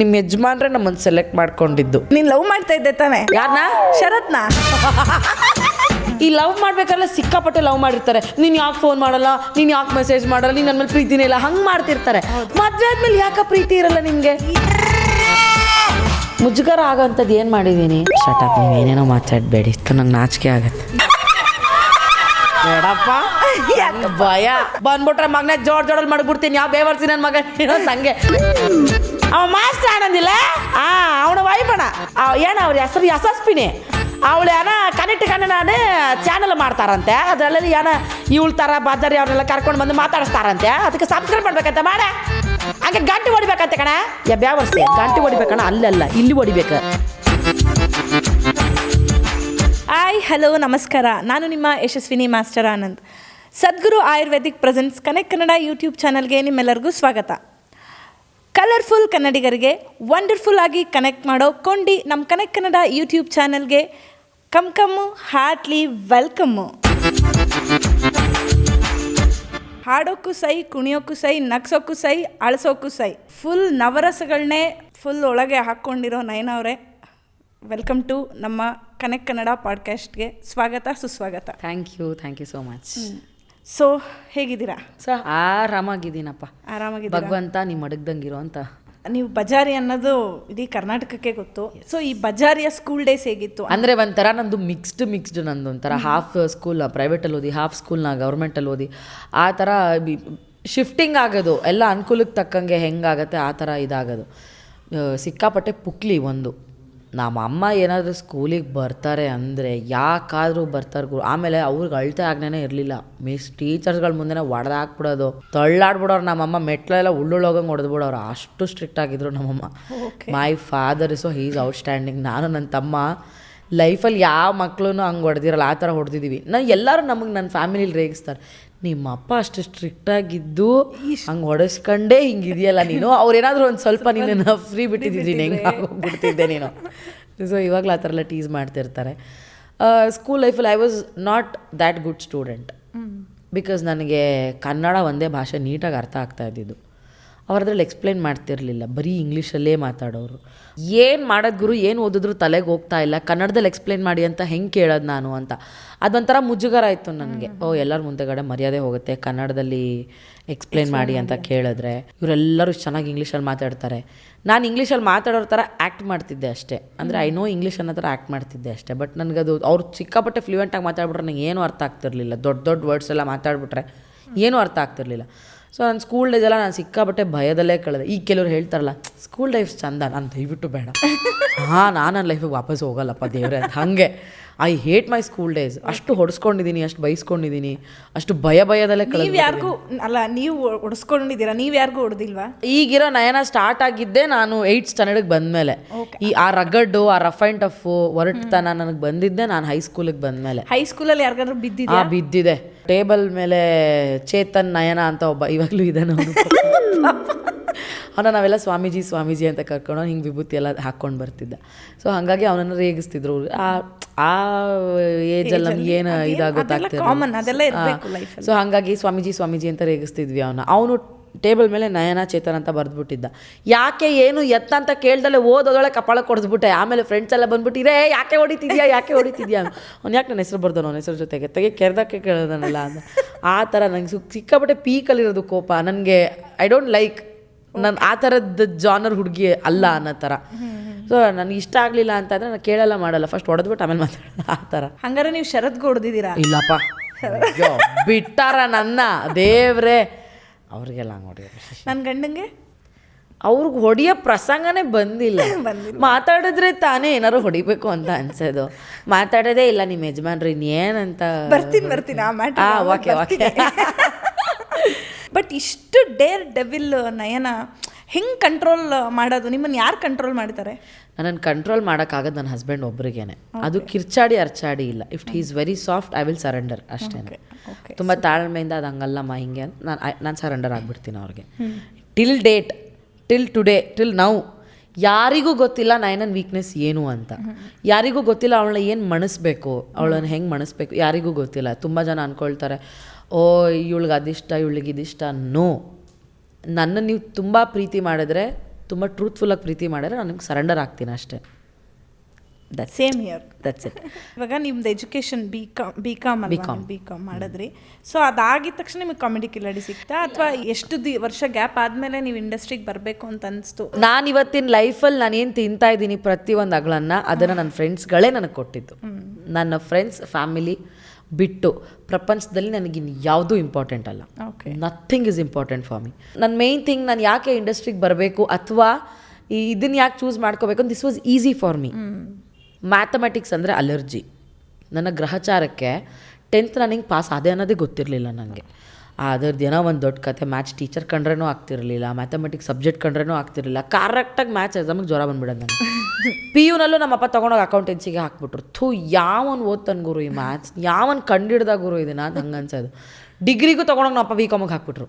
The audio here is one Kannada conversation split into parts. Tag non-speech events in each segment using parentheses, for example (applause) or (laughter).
ನಿಮ್ಮ ಯಜಮಾನ್ರೆ ನಮ್ಮನ್ನು ಸೆಲೆಕ್ಟ್ ಮಾಡ್ಕೊಂಡಿದ್ದು. ನೀನ್ ಲವ್ ಮಾಡ್ತಾ ಇದ್ದೆ ತಾನೆ. ಯಾರನ್ನ ಶರತ್ನ. (laughs) ಈ ಲವ್ ಮಾಡ್ಬೇಕಾದ್ರೆ ಸಿಕ್ಕಾಪಟ್ಟೆ ಲವ್ ಮಾಡಿರ್ತಾರೆ. ನೀನು ಯಾಕೆ ಫೋನ್ ಮಾಡಲ್ಲ? ನೀನು ಯಾಕೆ ಮೆಸೇಜ್ ಮಾಡಲ್ಲ? ನೀನ್ ನನ್ನ ಮೇಲೆ ಪ್ರೀತಿನೇ ಇಲ್ಲ. ಹಂಗ್ ಮಾಡ್ತಿರ್ತಾರೆ. ಮದ್ವೆ ಆದ್ಮೇಲೆ ಯಾಕ ಪ್ರೀತಿ ಇರಲ್ಲ ನಿಮ್ಗೆ? ಮುಜುಗರ ಆಗೋಂಥದ್ದು ಏನು ಮಾಡಿದ್ದೀನಿ ಶಟಪ್ ನೀವು ಏನೇನೋ ಮಾತಾಡಬೇಡಿ. ಇಷ್ಟು ನಂಗೆ ನಾಚಿಕೆ ಆಗತ್ತೆ. ಬೇಡಪ್ಪ. ಭಯ. ಬಂದ್ಬಿಟ್ರೆ ಮಗನೇ ಜೋಡ್ ಜೋಡಲ್ಲಿ ಮಾಡ್ಬಿಡ್ತೀನಿ. ಯಾವ ಬೇವರ್ಸಿ ನನ್ನ ಮಗ? ನಂಗೆ ಅವ ಮಾಸ್ಟರ್ ಆನಂದಿಲ್ಲ ಆ, ಅವನ ವೈಫಣ ಏನ ಅವ್ರ ಹೆಸರು ಯಶಸ್ವಿನಿ. ಅವಳು ಏನ ಕನೆಕ್ಟ್ ಕನ್ನಡನೇ ಚಾನಲ್ ಮಾಡ್ತಾರಂತೆ. ಅದರಲ್ಲಿ ಏನ ಇವಳ ಥರ ಬಾಜಾರಿ ಅವ್ರನ್ನೆಲ್ಲ ಕರ್ಕೊಂಡು ಬಂದು ಮಾತಾಡಿಸ್ತಾರಂತೆ. ಅದಕ್ಕೆ ಸಬ್ಸ್ಕ್ರೈಬ್ ಮಾಡ್ಬೇಕಂತ ಮಾಡ. ಹಂಗೆ ಗಂಟು ಹೊಡಿಬೇಕಂತೆ ಕಣ. ಯಾ ಗಂಟೆ ಹೊಡಿಬೇಕಣ ಅಲ್ಲಲ್ಲ, ಇಲ್ಲಿ ಹೊಡಿಬೇಕು. ಹಾಯ್ ಹಲೋ ನಮಸ್ಕಾರ. ನಾನು ನಿಮ್ಮ Yashaswini master Anand. Sadhguru ayurvedic presence connect Kannada YouTube ಚಾನಲ್ಗೆ ನಿಮ್ಮೆಲ್ಲರಿಗೂ ಸ್ವಾಗತ. ಕಲರ್ಫುಲ್ ಕನ್ನಡಿಗರಿಗೆ ವಂಡರ್ಫುಲ್ ಆಗಿ ಕನೆಕ್ಟ್ ಮಾಡೋ ಕೊಂಡಿ ನಮ್ಮ ಕನೆಕ್ಟ್ ಕನ್ನಡ ಯೂಟ್ಯೂಬ್ ಚಾನಲ್ಗೆ ಕಮ್ ಕಮ್ಮು ಹಾರ್ಟ್ಲಿ ವೆಲ್ಕಮ್ಮು ಹಾಡೋಕ್ಕೂ ಸೈ ಕುಣಿಯೋಕ್ಕೂ ಸೈ ನಗ್ಸೋಕ್ಕೂ ಸೈ ಅಳಿಸೋಕ್ಕೂ ಸೈ. ಫುಲ್ ನವರಸಗಳನ್ನೇ ಫುಲ್ ಒಳಗೆ ಹಾಕ್ಕೊಂಡಿರೋ ನಯನ ಅವರೇ. ವೆಲ್ಕಮ್ ಟು ನಮ್ಮ ಕನೆಕ್ಟ್ ಕನ್ನಡ ಪಾಡ್ಕಾಸ್ಟ್ಗೆ ಸ್ವಾಗತ ಸುಸ್ವಾಗತ. Thank you thank you so much so ಹೇಗಿದ್ದೀರಾ? ಸೊ ಆರಾಮಾಗಿದ್ದೀನಪ್ಪ. ಆರಾಮಾಗಿ ಭಗವಂತ ನೀವು ಮಡಗ್ದಂಗಿರೋ ಅಂತ. ನೀವು ಬಜಾರಿ ಅನ್ನೋದು ಇಡೀ ಕರ್ನಾಟಕಕ್ಕೆ ಗೊತ್ತು. ಸೊ ಈ ಬಜಾರಿಯ ಸ್ಕೂಲ್ ಡೇಸ್ ಹೇಗಿತ್ತು? ಅಂದರೆ ಒಂಥರ ನಂದು ಮಿಕ್ಸ್ಡ್ ಮಿಕ್ಸ್ಡ್ ನಂದು ಒಂಥರ ಹಾಫ್ ಸ್ಕೂಲ್ ಪ್ರೈವೇಟಲ್ಲಿ ಓದಿ ಹಾಫ್ ಸ್ಕೂಲ್ನ ಗೌರ್ಮೆಂಟಲ್ಲಿ ಓದಿ. ಆ ಥರ ಶಿಫ್ಟಿಂಗ್ ಆಗೋದು. ಎಲ್ಲ ಅನುಕೂಲಕ್ಕೆ ತಕ್ಕಂಗೆ ಹೆಂಗಾಗತ್ತೆ ಆ ಥರ ಇದಾಗೋದು. ಸಿಕ್ಕಾಪಟ್ಟೆ ಪುಕ್ಲಿ ಒಂದು. ನಮ್ಮ ಅಮ್ಮ ಏನಾದರೂ ಸ್ಕೂಲಿಗೆ ಬರ್ತಾರೆ ಅಂದರೆ ಯಾಕಾದರೂ ಬರ್ತಾರೆ ಗುರು. ಆಮೇಲೆ ಅವ್ರಿಗೆ ಅಳ್ತೆ ಆಗ್ನೇ ಇರಲಿಲ್ಲ. ಮಿಸ್ ಟೀಚರ್ಸ್ಗಳ ಮುಂದೆನೇ ಹೊಡೆದಾಕ್ಬಿಡೋದು ತಳ್ಳಾಡ್ಬಿಡೋರು ನಮ್ಮಮ್ಮ ಮೆಟ್ಲೆಲ್ಲ ಉಳ್ಳುಳೋಗಂಗೆ ಹೊಡೆದ್ಬಿಡೋರು ಅಷ್ಟು ಸ್ಟ್ರಿಕ್ಟ್ ಆಗಿದ್ರು ನಮ್ಮಮ್ಮ my father so out outstanding ನಾನು ನನ್ನ ತಮ್ಮ ಲೈಫಲ್ಲಿ ಯಾವ ಮಕ್ಕಳು ಹಂಗೆ ಹೊಡೆದಿರಲ್ಲ ಆ ಥರ ಹೊಡೆದಿದ್ದೀವಿ ನಾನು ಎಲ್ಲರೂ ನಮಗೆ ನನ್ನ ಫ್ಯಾಮಿಲಿಲಿ ರೇಗಿಸ್ತಾರೆ. ನಿಮ್ಮ ಅಪ್ಪ ಅಷ್ಟು ಸ್ಟ್ರಿಕ್ಟಾಗಿದ್ದು ಹಂಗೆ ಹೊಡೆಸ್ಕೊಂಡೇ ಹಿಂಗಿದೆಯಲ್ಲ ನೀನು. ಅವ್ರೇನಾದರೂ ಒಂದು ಸ್ವಲ್ಪ ನೀನು ಫ್ರೀ ಬಿಟ್ಟಿದ್ದೀನಿ ಹೆಂಗೆ ಬಿಡ್ತಿದ್ದೆ ನೀನು. ಸೊ ಇವಾಗಲೂ ಆ ಥರ ಎಲ್ಲ ಟೀಸ್ ಮಾಡ್ತಿರ್ತಾರೆ ಸ್ಕೂಲ್ ಲೈಫಲ್ಲಿ I was not that good student because ನನಗೆ ಕನ್ನಡ ಒಂದೇ ಭಾಷೆ ನೀಟಾಗಿ ಅರ್ಥ ಆಗ್ತಾ ಇದ್ದಿದ್ದು. ಅವ್ರು ಎಕ್ಸ್ಪ್ಲೇನ್ ಮಾಡ್ತಿರಲಿಲ್ಲ. ಮಾಡ್ತಿರ್ಲಿಲ್ಲ ಬರೀ ಇಂಗ್ಲೀಷಲ್ಲೇ ಮಾತಾಡೋರು. ಏನು ಮಾಡೋದು ಗುರು ಏನು ಓದಿದ್ರು ತಲೆಗೆ ಹೋಗ್ತಾ ಇಲ್ಲ. ಕನ್ನಡದಲ್ಲಿ ಎಕ್ಸ್ಪ್ಲೈನ್ ಮಾಡಿ ಅಂತ ಹೆಂಗೆ ಕೇಳೋದು ನಾನು ಅಂತ. ಅದೊಂಥರ ಮುಜುಗರ ಆಯಿತು ನನಗೆ. ಓ ಎಲ್ಲರ ಮುಂದೆಗಡೆ ಮರ್ಯಾದೆ ಹೋಗುತ್ತೆ. ಕನ್ನಡದಲ್ಲಿ ಎಕ್ಸ್ಪ್ಲೈನ್ ಮಾಡಿ ಅಂತ ಕೇಳಿದ್ರೆ ಇವರೆಲ್ಲರೂ ಚೆನ್ನಾಗಿ ಇಂಗ್ಲೀಷಲ್ಲಿ ಮಾತಾಡ್ತಾರೆ. ನಾನು ಇಂಗ್ಲೀಷಲ್ಲಿ ಮಾತಾಡೋರ ಥರ ಆ್ಯಕ್ಟ್ ಮಾಡ್ತಿದ್ದೆ ಅಷ್ಟೇ. ಅಂದರೆ ಐ ನೋ ಇಂಗ್ಲೀಷ್ ಅನ್ನೋ ಥರ ಆ್ಯಕ್ಟ್ ಮಾಡ್ತಿದ್ದೆ ಅಷ್ಟೇ. ಬಟ್ ನನಗದು ಅವ್ರು ಸಿಕ್ಕಾಪಟ್ಟೆ ಫ್ಲೂಯೆಂಟಾಗಿ ಮಾತಾಡ್ಬಿಟ್ರೆ ನನಗೆ ಏನೂ ಅರ್ಥ ಆಗ್ತಿರಲಿಲ್ಲ. ದೊಡ್ಡ ದೊಡ್ಡ ವರ್ಡ್ಸ್ ಎಲ್ಲ ಮಾತಾಡ್ಬಿಟ್ರೆ ಏನೂ ಅರ್ಥ ಆಗ್ತಿರ್ಲಿಲ್ಲ. ಸೊ ನನ್ನ ಸ್ಕೂಲ್ ಡೇಸ್ ಎಲ್ಲ ನಾನು ಸಿಕ್ಕಾಬಟ್ಟೆ ಭಯದಲ್ಲೇ ಕಳೆದೆ. ಈಗ ಕೆಲವ್ರು ಹೇಳ್ತಾರಲ್ಲ ಸ್ಕೂಲ್ ಲೈಫ್ ಚಂದ ನಾನು ದಯವಿಟ್ಟು ಬೇಡ. (laughs) ಹಾಂ ನಾನು ನನ್ನ ಲೈಫಿಗೆ ವಾಪಸ್ ಹೋಗಲ್ಲಪ್ಪ ದೇವ್ರೆ ಅಂತ. ಹಾಗೆ. I hate my school days ಅಷ್ಟು ಹೊಡೆಸ್ಕೊಂಡಿದ್ದೀನಿ ಅಷ್ಟು ಬೈಸ್ಕೊಂಡಿದ್ದೀನಿ ಅಷ್ಟು ಭಯ ಭಯದಲ್ಲೇ ನೀವು ಯಾರಿಗೂ ಅಲ್ಲ ನೀವು ಹೊಡೆಸ್ಕೊಂಡಿದ್ದೀರಾ? ನೀವು ಯಾರಿಗೂ ಹೊಡೆದಿಲ್ವಾ? ಈಗಿರೋ ನಯನ ಸ್ಟಾರ್ಟ್ ಆಗಿದ್ದೆ ನಾನು ಏಯ್ಟ್ ಸ್ಟ್ಯಾಂಡರ್ಡ್ಗೆ ಬಂದಮೇಲೆ. ಈ ಆ ರಗಡ್ಡು ಆ ರಫ್ ಆ್ಯಂಡ್ ಟಫ್ ಒರಟುತನ ನನಗೆ ಬಂದಿದ್ದೆ ನಾನು ಹೈಸ್ಕೂಲಿಗೆ ಬಂದಮೇಲೆ. ಹೈಸ್ಕೂಲಲ್ಲಿ ಯಾರಿಗಾದ್ರೂ ಬಿದ್ದಿದೆ ಆ ಬಿದ್ದಿದೆ. ಟೇಬಲ್ ಮೇಲೆ ಚೇತನ್ ನಯನ ಅಂತ ಒಬ್ಬ ಇವಾಗಲೂ ಇದ್ದಾನೆ ಅವನ. (laughs) ನಾವೆಲ್ಲ ಸ್ವಾಮೀಜಿ ಸ್ವಾಮೀಜಿ ಅಂತ ಕರ್ಕೊಂಡು ಹಿಂಗೆ ವಿಭೂತಿ ಎಲ್ಲ ಹಾಕ್ಕೊಂಡು ಬರ್ತಿದ್ದ. ಸೊ ಹಾಗಾಗಿ ಅವನನ್ನು ರೇಗಿಸ್ತಿದ್ರು. ಆ ಆ ಏಜಲ್ಲಿ ನಮ್ಗೆ ಏನು ಇದಾಗುತ್ತೆ ಕಾಮನ್ ಅದೆಲ್ಲ ಇರಬೇಕು ಲೈಫ್ ಸೊ ಹಾಗಾಗಿ ಸ್ವಾಮೀಜಿ ಸ್ವಾಮೀಜಿ ಅಂತ ರೇಗಿಸ್ತಿದ್ವಿ ಅವನ. ಅವನು ಟೇಬಲ್ ಮೇಲೆ ನಯನ ಚೇತನ್ ಅಂತ ಬರೆದ್ಬಿಟ್ಟಿದ್ದ. ಯಾಕೆ ಏನು ಎತ್ತ ಅಂತ ಕೇಳ್ದಲ್ಲೇ ಓದೋದೊಳಗೆ ಕಪಾಳ ಕೊಡಿಸ್ಬಿಟ್ಟೆ. ಆಮೇಲೆ ಫ್ರೆಂಡ್ಸ್ ಎಲ್ಲ ಬಂದ್ಬಿಟ್ಟು ಇರೇ ಯಾಕೆ ಹೊಡಿತಿದ್ಯಾ ಯಾಕೆ ಹೊಡಿತಿದ್ಯಾ ಅವ್ನು ಯಾಕೆ ನನ್ನ ಹೆಸರು ಬರ್ದನು ಅವ್ನ ಹೆಸರು ಜೊತೆಗೆ ತೆಗೆ ಕೆರೆದಕ್ಕೆ ಕೇಳೋದನಲ್ಲ ಅಂತ. ಆ ಥರ ನಂಗೆ ಸುಕ್ ಸಿಕ್ಕಾಪಟ್ಟೆ ಪೀಕಲ್ಲಿರೋದು ಕೋಪ. ನನಗೆ ಐ ಡೋಂಟ್ ಲೈಕ್ ನಾನು ಆ ಥರದ ಜಾನರ್ ಹುಡುಗಿ ಅಲ್ಲ ಅನ್ನೋ ಥರ ಸೊ ನನಗೆ ಇಷ್ಟ ಆಗಲಿಲ್ಲ ಅಂತಂದ್ರೆ ನಾನು ಕೇಳಲ್ಲ ಮಾಡಲ್ಲ. ಫಸ್ಟ್ ಹೊಡೆದ್ಬಿಟ್ಟು ಆಮೇಲೆ ಮಾತಾಡೋಣ. ಆ ಥರ ಹಂಗಾರೆ ನೀವು ಶರತ್ಗೆ ಹೊಡೆದಿದ್ದೀರಾ? ಇಲ್ಲಪ್ಪ. ಅಯ್ಯೋ, ಬಿಟ್ಟಾರ ನನ್ನ. ದೇವ್ರೆ. ಅವ್ರಿಗೆಲ್ಲ ನೋಡಿ ನನ್ನ ಗಂಡಂಗೆ? ಅವ್ರಿಗೆ ಹೊಡಿಯೋ ಪ್ರಸಂಗನೇ ಬಂದಿಲ್ಲ. (laughs) ಮಾತಾಡಿದ್ರೆ ತಾನೇ ಏನಾರು ಹೊಡಿಬೇಕು ಅಂತ ಅನ್ಸೋದು. ಮಾತಾಡೋದೇ ಇಲ್ಲ ನಿಮ್ಮ ಯಜಮಾನ್ರು ಇನ್ನೇನಂತ. ಬರ್ತೀನಿ ಬರ್ತೀನಿ. ಆ ಮ್ಯಾಟರ್ ಆ, ಓಕೆ ಓಕೆ (laughs) ಬಟ್ ಇಷ್ಟು ಡೇರ್ ಡೆವಿಲ್ ನಯನ ಹೆಂಗೆ ಕಂಟ್ರೋಲ್ ಮಾಡೋದು? ನಿಮ್ಮನ್ನು ಯಾರು ಕಂಟ್ರೋಲ್ ಮಾಡ್ತಾರೆ ನನ್ನನ್ನು ಕಂಟ್ರೋಲ್ ಮಾಡೋಕ್ಕಾಗದು ನನ್ನ ಹಸ್ಬೆಂಡ್ ಒಬ್ಬರಿಗೇನೆ ಅದು ಕಿರ್ಚಾಡಿ ಅರ್ಚಾಡಿ ಇಲ್ಲ. If he is very soft I will surrender ಅಷ್ಟೇ ತುಂಬ ತಾಳ್ಮೆಯಿಂದ ಅದು ಹಂಗಲ್ಲಮ್ಮ ಹಿಂಗೆ ಅಂತ ನಾನು ನಾನು ಸರೆಂಡರ್ ಆಗಿಬಿಡ್ತೀನಿ ಅವ್ರಿಗೆ. Till date till today till now ಯಾರಿಗೂ ಗೊತ್ತಿಲ್ಲ ನಯನನ್ ವೀಕ್ನೆಸ್ ಏನು ಅಂತ. ಯಾರಿಗೂ ಗೊತ್ತಿಲ್ಲ ಅವಳನ್ನ ಏನು ಮಣಿಸ್ಬೇಕು ಅವಳನ್ನ ಹೆಂಗೆ ಮಣಿಸ್ಬೇಕು ಯಾರಿಗೂ ಗೊತ್ತಿಲ್ಲ. ತುಂಬ ಜನ ಅಂದ್ಕೊಳ್ತಾರೆ ಓ ಇವಳಿಗೆ ಅದಿಷ್ಟ ಇವಳಿಗೆ ಇದಿಷ್ಟ ನೋ ನನ್ನ ನೀವು ತುಂಬ ಪ್ರೀತಿ ಮಾಡಿದ್ರೆ ತುಂಬ ಟ್ರೂತ್ಫುಲ್ಲಾಗಿ ಪ್ರೀತಿ ಮಾಡಿದ್ರೆ ನನಗೆ ಸರೆಂಡರ್ ಆಗ್ತೀನಿ ಅಷ್ಟೇ. That's same year that's it ಇವಾಗ ನಿಮ್ದು education B com B com B com B com ಮಾಡಿದ್ರಿ. ಸೊ ಅದಾಗಿದ ತಕ್ಷಣ ನಿಮಗೆ ಕಾಮಿಡಿ ಕಿಲಾಡಿ ಸಿಗ್ತಾ? ಅಥವಾ ಎಷ್ಟು ದಿ ವರ್ಷ ಗ್ಯಾಪ್ ಆದಮೇಲೆ ನೀವು ಇಂಡಸ್ಟ್ರಿಗೆ ಬರಬೇಕು ಅಂತ ಅನಿಸ್ತು? ನಾನು ಇವತ್ತಿನ ಲೈಫಲ್ಲಿ ನಾನು ಏನು ತಿಂತಾ ಇದ್ದೀನಿ ಪ್ರತಿಯೊಂದು ಅಗಳನ್ನು ಅದನ್ನು ನನ್ನ ಫ್ರೆಂಡ್ಸ್ಗಳೇ ನನಗೆ ಕೊಟ್ಟಿದ್ದು. ನನ್ನ ಫ್ರೆಂಡ್ಸ್ ಫ್ಯಾಮಿಲಿ ಬಿಟ್ಟು ಪ್ರಪಂಚದಲ್ಲಿ ನನಗಿನ್ನು ಯಾವುದೂ ಇಂಪಾರ್ಟೆಂಟ್ ಅಲ್ಲ. Okay nothing is important for me ನನ್ನ ಮೇಯ್ನ್ ಥಿಂಗ್ ನಾನು ಯಾಕೆ ಇಂಡಸ್ಟ್ರಿಗೆ ಬರಬೇಕು ಅಥವಾ ಈ ಇದನ್ನು ಯಾಕೆ ಚೂಸ್ ಮಾಡ್ಕೋಬೇಕು this was easy for me mathematics ಅಂದರೆ ಅಲರ್ಜಿ ನನ್ನ ಗ್ರಹಚಾರಕ್ಕೆ ಟೆಂತ್ ನನಗೆ ಪಾಸ್ ಅದೇ ಅನ್ನೋದೇ ಗೊತ್ತಿರಲಿಲ್ಲ ನನಗೆ ಅದ್ರದ್ದು ಏನೋ ಒಂದು ದೊಡ್ಡ ಕತೆ ಮ್ಯಾಥ್ಸ್ ಟೀಚರ್ ಕಂಡ್ರೂ ಆಗ್ತಿರಲಿಲ್ಲ ಮ್ಯಾಥಮೆಟಿಕ್ಸ್ ಸಬ್ಜೆಕ್ಟ್ ಕಂಡ್ರೇನೂ ಆಗ್ತಿರಲಿಲ್ಲ ಕರೆಕ್ಟಾಗಿ ಮ್ಯಾಥ್ಸ್ ಎಕ್ಸಾಮಿಗೆ ಜ್ವರ ಬಂದ್ಬಿಡೋದು ನನಗೆ ಪಿ (laughs) ಯುನಲ್ಲೂ ನಮ್ಮಪ್ಪ ತೊಗೊಂಡೋಗಿ ಅಕೌಂಟೆನ್ಸಿಗೆ ಹಾಕ್ಬಿಟ್ರು. ಥೂ ಯಾವನ್ ಓದ್ತಾನೆ ಗುರು ಈ ಮ್ಯಾಥ್ಸ್ ಯಾವನ್ ಕಂಡಿಡ್ದ ಗುರು ಇದನ್ನ ಅಂತ ಹಂಗೆ ಅನ್ಸೋದು ಡಿಗ್ರಿಗೂ ತೊಗೊಂಡೋಗಿ ನಮ್ಮಪ್ಪ ಬಿ ಕಾಮಿಗೆ ಹಾಕ್ಬಿಟ್ರು.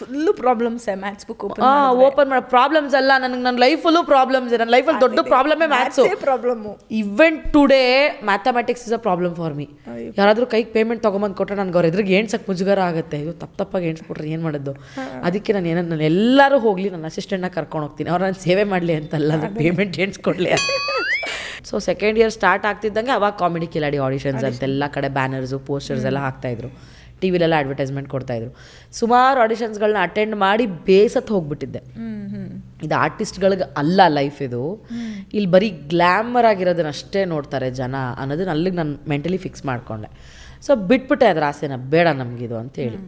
Full problems maths book open open ಮಾಡೋ ಪ್ರಾಬ್ಲಮ್ಸ್ ಅಲ್ಲ ನನಗೆ ನನ್ನ ಲೈಫಲ್ಲೂ ಪ್ರಾಬ್ಲಮ್ಸ್ ನನ್ನ ಲೈಫಲ್ಲಿ ದೊಡ್ಡ ಪ್ರಾಬ್ಲಮೇ maths problem even today mathematics is a problem for me ಯಾರಾದರೂ ಕೈಗೆ ಪೇಮೆಂಟ್ ತೊಗೊಂಬಂದು ಕೊಟ್ಟರೆ ನನಗೆ ಅವ್ರ ಎದುರಿಗೆ ಏಣ್ಸಕ್ಕೆ ಮುಜುಗರ ಆಗುತ್ತೆ. ಇದು ತಪ್ಪು ತಪ್ಪಾಗಿ ಎಣ್ಸ್ಬಿಟ್ರೆ ಏನು ಮಾಡೋದು? ಅದಕ್ಕೆ ನಾನು ಏನೋ ನಾನು ಎಲ್ಲರೂ ಹೋಗಲಿ ನನ್ನ ಅಸಿಸ್ಟೆಂಟ್ನ ಕರ್ಕೊಂಡು ಹೋಗ್ತೀನಿ. ಅವ್ರು ನಾನು ಸೇವೆ ಮಾಡಲಿ ಅಂತಲ್ಲ ಪೇಮೆಂಟ್ ಎಣ್ಸ್ಕೊಡ್ಲಿ ಸೊ ಸೆಕೆಂಡ್ ಇಯರ್ ಸ್ಟಾರ್ಟ್ ಆಗ್ತಿದ್ದಂಗೆ ಅವಾಗ ಕಾಮಿಡಿ ಕಿಲಾಡಿ ಆಡಿಷನ್ಸ್ ಅಂತೆಲ್ಲ ಕಡೆ ಬ್ಯಾನರ್ಸು ಪೋಸ್ಟರ್ಸ್ ಎಲ್ಲ ಹಾಕ್ತಾಯಿದ್ರು ಟಿ ವಿಲೆಲ್ಲ ಅಡ್ವರ್ಟೈಸ್ಮೆಂಟ್ ಕೊಡ್ತಾಯಿದ್ರು ಸುಮಾರು ಆಡಿಷನ್ಸ್ಗಳನ್ನ ಅಟೆಂಡ್ ಮಾಡಿ ಬೇಸತ್ತು ಹೋಗ್ಬಿಟ್ಟಿದ್ದೆ. ಇದು ಆರ್ಟಿಸ್ಟ್ಗಳಿಗೆ ಅಲ್ಲ ಲೈಫ್ ಇದು. ಇಲ್ಲಿ ಬರೀ ಗ್ಲ್ಯಾಮರ್ ಆಗಿರೋದನ್ನ ಅಷ್ಟೇ ನೋಡ್ತಾರೆ ಜನ ಅನ್ನೋದನ್ನ ಅಲ್ಲಿಗೆ ನಾನು ಮೆಂಟಲಿ ಫಿಕ್ಸ್ ಮಾಡ್ಕೊಂಡೆ. ಸೊ ಬಿಟ್ಬಿಟ್ಟೆ ಅದ್ರ ಆಸೆನ. ಬೇಡ ನಮಗಿದು ಅಂತೇಳಿ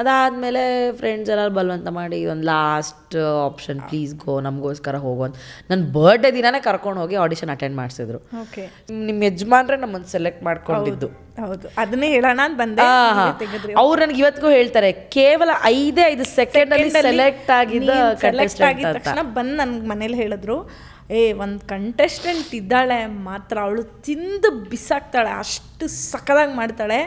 ಅದಾದಮೇಲೆ ಫ್ರೆಂಡ್ಸ್ ಎಲ್ಲ ಬಲವಂತ ಮಾಡಿ ಒಂದು ಲಾಸ್ಟ್ ಆಪ್ಷನ್ ಪ್ಲೀಸ್ ಗೋ ನಮಗೋಸ್ಕರ ಹೋಗೋ ಅಂತ. ನನ್ನ ಬರ್ಡೇ ದಿನನೇ ಕರ್ಕೊಂಡು ಹೋಗಿ ಆಡಿಷನ್ ಅಟೆಂಡ್ ಮಾಡಿಸಿದ್ರು. ಓಕೆ ನಿಮ್ಮ ಯಜಮಾನ್ರೆ ನಮ್ಮನ್ನು ಸೆಲೆಕ್ಟ್ ಮಾಡ್ಕೊಂಡಿದ್ದು. ಹೌದು ಅದನ್ನೇ ಹೇಳೋಣ ಅಂತ ಬಂದೆ. ಅವ್ರು ನನಗೆ ಇವತ್ತಿಗೂ ಹೇಳ್ತಾರೆ ಕೇವಲ ಐದೇ ಐದು ಸೆಕೆಂಡ್ ಅಲ್ಲಿ ಸೆಲೆಕ್ಟ್ ಆಗಿದ್ದ ಸೆಲೆಕ್ಟ್ ಆಗಿದ ತಕ್ಷಣ ಬಂದು ನನಗೆ ಮನೇಲಿ ಹೇಳಿದ್ರು ಏ ಒಂದು ಕಂಟೆಸ್ಟೆಂಟ್ ಇದ್ದಾಳೆ ಮಾತ್ರ ಅವಳು ತಿಂದು ಬಿಸಾಕ್ತಾಳೆ ಅಷ್ಟು ಸಖದಾಗಿ ಮಾಡ್ತಾಳೆ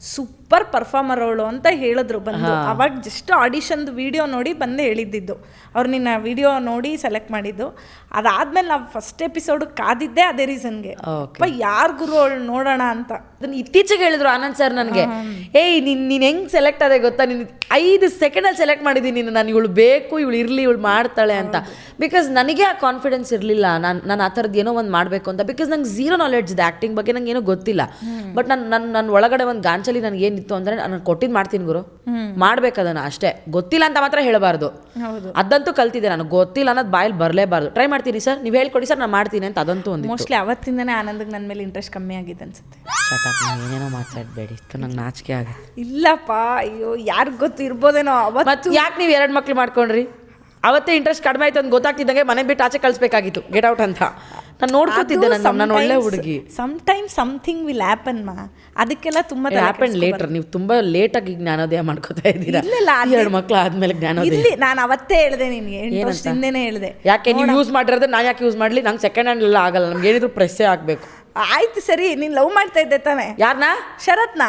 ಸೂಪರ್ ಪರ್ಫಾರ್ಮರ್ ಅವಳು ಅಂತ ಹೇಳಿದ್ರು ಬಂದು. ಅವಾಗ ಜಸ್ಟ್ ಆಡಿಷನ್ದು ವಿಡಿಯೋ ನೋಡಿ ಬಂದು ಹೇಳಿದ್ದಿದ್ದು. ಅವ್ರು ನಿನ್ನ ವಿಡಿಯೋ ನೋಡಿ ಸೆಲೆಕ್ಟ್ ಮಾಡಿದ್ದು. ಅದಾದ್ಮೇಲೆ ನಾವು ಫಸ್ಟ್ ಎಪಿಸೋಡ್ ಕಾದಿದ್ದೆ ಅದೇ ರೀಸನ್ಗೆ ಗೆ ಅಪ್ಪ ಯಾರು ಗುರು ಅವಳು ನೋಡೋಣ ಅಂತ. ಅದನ್ನ ಇತ್ತೀಚೆಗೆ ಹೇಳಿದ್ರು ಆನಂದ್ ಸರ್ ನನಗೆ. ಏಯ್ ನಿನ್ ನೀನ್ ಹೆಂಗ್ ಸೆಲೆಕ್ಟ್ ಅದೇ ಗೊತ್ತಾ? ನೀನು ಐದು ಸೆಕೆಂಡಲ್ಲಿ ಸೆಲೆಕ್ಟ್ ಮಾಡಿದ್ದೀನಿ ನಾನು. ಇವಳು ಬೇಕು ಇವಳು ಇರ್ಲಿ ಇವಳು ಮಾಡ್ತಾಳೆ ಅಂತ. ಬಿಕಾಸ್ ನನಗೆ ಆ ಕಾನ್ಫಿಡೆನ್ಸ್ ಇರಲಿಲ್ಲ. ನಾನು ನಾನು ಆ ಥರದ್ದು ಏನೋ ಒಂದು ಮಾಡಬೇಕು ಅಂತ. ಬಿಕಾಸ್ ನಂಗೆ ಝೀರೋ ನಾಲೆಡ್ಜ್ ಇದೆ ಆ್ಯಕ್ಟಿಂಗ್ ಬಗ್ಗೆ ನಂಗೆ ಏನೋ ಗೊತ್ತಿಲ್ಲ. ಬಟ್ ನಾನು ನನ್ನ ನನ್ನ ಒಳಗಡೆ ಒಂದು ಗಾಂಚಲಿ ನನಗೆ ಏನಿತ್ತು ಅಂದರೆ ನಾನು ಕೊಟ್ಟಿದ್ದು ಮಾಡ್ತೀನಿ ಗುರು. ಮಾಡ್ಬೇಕು ಅದನ್ನು ಅಷ್ಟೇ. ಗೊತ್ತಿಲ್ಲ ಅಂತ ಮಾತ್ರ ಹೇಳಬಾರ್ದು. ಅದಂತೂ ಕಲ್ತಿದ್ದೆ ನಾನು. ಗೊತ್ತಿಲ್ಲ ಅನ್ನೋದು ಬಾಯಲ್ಲಿ ಬರಲೇಬಾರ್ದು. ಟ್ರೈ ಮಾಡ್ತೀನಿ ಸರ್? ನೀವು ಹೇಳ್ಕೊಡಿ ಸರ್ ನಾನು ಮಾಡ್ತೀನಿ ಅಂತ ಅದಂತೂ ಒಂದು ಮೋಸ್ಟ್ಲಿ ಅವತ್ತಿಂದನೇ ಆನಂದಕ್ಕೆ ನನ್ನ ಮೇಲೆ ಇಂಟ್ರೆಸ್ಟ್ ಕಮ್ಮಿ ಆಗಿದೆ ಅನ್ಸುತ್ತೆ. ಏನೇನೋ ಮಾತಾಡಬೇಡಿ. ನಂಗೆ ನಾಚಿಕೆ ಆಗುತ್ತೆ ಇಲ್ಲಪ್ಪ ಅಯ್ಯೋ ಯಾರಿಗೆ ಗೊತ್ತು ಇರ್ಬೋದೇನೋ ಅವತ್ತು. ಮತ್ತೆ ಯಾಕೆ ನೀವು ಎರಡು ಮಕ್ಳು ಮಾಡ್ಕೊಂಡ್ರಿ? ಅವತ್ತೇ ಇಂಟ್ರೆಸ್ಟ್ ಕಡಿಮೆ ಆಯ್ತು ಅಂತ ಗೊತ್ತಾಗ್ತಿದ್ದಂಗೆ ಮನೆ ಬಿಟ್ಟು ಆಚೆ ಕಳಿಸ್ಬೇಕಾಗಿತ್ತು. ಗೆಟ್ ಔಟ್ ಅಂತ. ನಾನು ನೋಡ್ಕೊತಿದ್ದೆ ನಾನು ನಾನು ಒಳ್ಳೆ ಹುಡುಗಿ. ಸಮ್ಟೈಮ್ ಸಮಥಿಂಗ್ ವಿಲ್ ಹ್ಯಾಪನ್ ಮಾ. ಅದಕ್ಕೆಲ್ಲ ತುಂಬಾ ಹ್ಯಾಪನ್ ಲೇಟರ್ ನೀವು ತುಂಬಾ ಲೇಟಾಗಿ ಜ್ಞಾನೋದಯ ಮಾಡ್ಕೋತಾ ಇದ್ದೀರಾ? ಇಲ್ಲ, ಎರಡು ಮಕ್ಕಳು ಆದ್ಮೇಲೆ ಜ್ಞಾನೋದಯ. ಇಲ್ಲಿ ನಾನು ಅವತ್ತೇ ಹೇಳಿದೆ ನಿನ್ಗೆ ಎಂಟು? ವರ್ಷದಿಂದನೇ ಹೇಳಿದೆ. ಯಾಕೆ ನೀವು ಯೂಸ್ ಮಾಡಿರೋದು ನಾನು ಯಾಕೆ ಯೂಸ್ ಮಾಡಲಿ? ನಂಗೆ ಸೆಕೆಂಡ್ ಹ್ಯಾಂಡ್ ಎಲ್ಲ ಆಗಲ್ಲ. ನಮ್ಗೆ ಏನಿದ್ರು ಪ್ರೆಸ್ಸೇ ಆಗಬೇಕು. ಆಯ್ತು ಸರಿ ನೀನು ಲವ್ ಮಾಡ್ತಾ ಇದ್ದೆ ತಾನೆ. ಯಾರನ್ನ ಶರತ್ನ.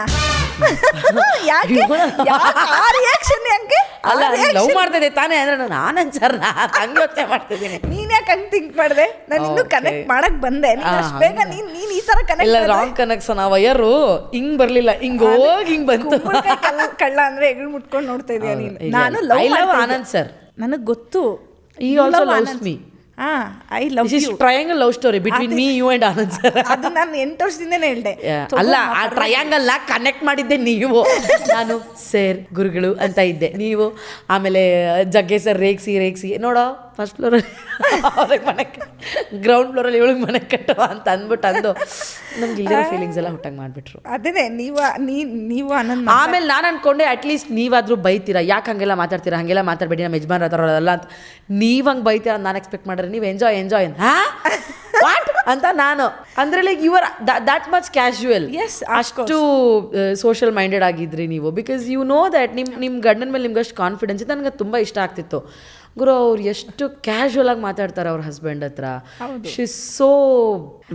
(laughs) ಯಾಕೆ? ಯಾಕೆ? ಆ ರಿಯಾಕ್ಷನ್ ಯಾಕೆ? ಅಲ್ಲ ಲವ್ ಮಾಡ್ತಿದ್ದೆ ತಾನೇ ಅಂದ್ರೆ ನಾನು ಆನಂದ್ ಸರ್ ಹಂಗೆ ಯೋಚನೆ ಮಾಡ್ತಿದ್ದೀನಿ. ನೀನ್ ಯಾಕೆ ಹಂಗ್ ಥಿಂಕ್ ಮಾಡಿದೆ? ನಾನು ಇನ್ನೂ ಕನೆಕ್ಟ್ ಮಾಡಕ್ ಬಂದೆ. ನೀನ್ ಅಷ್ಟ್ ಬೇಗ ನೀನ್ ನೀನ್ ಈ ತರ ಇಲ್ಲ ಕನೆಕ್ಟ್ ರಾಂಗ್ ಕನೆಕ್ಷನ್ ಆ ವಯರು ಹಿಂಗ್ ಬರ್ಲಿಲ್ಲ ಹಿಂಗ್ ಹೋಗಿ ಹಿಂಗ್ ಬಂತು. (laughs) ಕಳ್ಳ ಅಂದ್ರೆ ಹೆಗಲ್ ಮುಟ್ಕೊಂಡು ನೋಡ್ತಾ ಇದೀಯ ನೀನು. ನಾನು. ಲವ್ love ಆನಂದ್ ಸರ್ ನನಗೆ ಗೊತ್ತು. ಈ also loves love I love triangle love story between me you and Anand sir ಅದು ನಾನು ಎಂಟು ವರ್ಷದಿಂದನೇ ಹೇಳ್ದೆ. ಅಲ್ಲ ಆ ಟ್ರಯಾಂಗಲ್ನ ಕನೆಕ್ಟ್ ಮಾಡಿದ್ದೆ ನೀವು. (laughs) ನಾನು ಸರ್ ಗುರುಗಳು ಅಂತ ಇದ್ದೆ. ನೀವು ಆಮೇಲೆ ಜಗ್ಗೆ ಸರ್ ರೇಗ್ಸಿ ರೇಗ್ಸಿ. ನೋಡೋ? ಫಸ್ಟ್ ಫ್ಲೋರಲ್ಲಿ (laughs) ಅವ್ರಿಗೆ ಮನೆ ಗ್ರೌಂಡ್ ಫ್ಲೋರಲ್ಲಿ ಇವಳಿಗೆ ಮನೆ ಕಟ್ಟುವ ಅಂತ ಅಂದ್ಬಿಟ್ಟು ಅಂದು ನಮ್ಗೆ ಇಲ್ಲಿರೋ ಫೀಲಿಂಗ್ಸ್ (laughs) ಎಲ್ಲ ಹುಟ್ಟಂಗೆ ಮಾಡಿಬಿಟ್ರು. ಅದೇ ನೀವು ನೀ- ನೀವು ಆನಂದ್ ಆಮೇಲೆ ನಾನು ಅನ್ಕೊಂಡೆ ಅಟ್ಲೀಸ್ಟ್ ನೀವಾದರೂ ಬೈತೀರಾ ಯಾಕೆ ಹಂಗೆಲ್ಲ ಮಾತಾಡ್ತೀರಾ ಹಂಗೆಲ್ಲ ಮಾತಾಡಬೇಡಿ ನಮ್ಮ ಯಜಮಾನ್ ಹತ್ರಲ್ಲ ಅಂತ. ನೀವು ಹಂಗೆ ಬೈತೀರಾ ಅಂತ ನಾನು ಎಕ್ಸ್ಪೆಕ್ಟ್ ಮಾಡ್ರೆ ನೀವು ಎಂಜಾಯ್ ಎಂಜಾಯ್ ಹಾ? ವಾಟ್ ಅಂತ ನಾನು. ಅಂದ್ರೆ like your that much casual yes ಅಷ್ಟು ಸೋಷಿಯಲ್ ಮೈಂಡೆಡ್ ಆಗಿದ್ರಿ ನೀವು. ಬಿಕಾಸ್ ಯು ನೋ ದ್ಯಾಟ್ ನಿಮ್ಮ ನಿಮ್ಮ ಗಂಡನ ಮೇಲೆ ನಿಮ್ಗೆ ಅಷ್ಟು ಕಾನ್ಫಿಡೆನ್ಸ್ ಇತ್ತು ನನಗೆ ತುಂಬ ಇಷ್ಟ ಆಗ್ತಿತ್ತು. ಗುರು ಅವ್ರು ಎಷ್ಟು ಕ್ಯಾಶುವಲ್ ಆಗಿ ಮಾತಾಡ್ತಾರೆ ಅವ್ರ ಹಸ್ಬೆಂಡ್ ಹತ್ರ. ಶಿ ಸೋ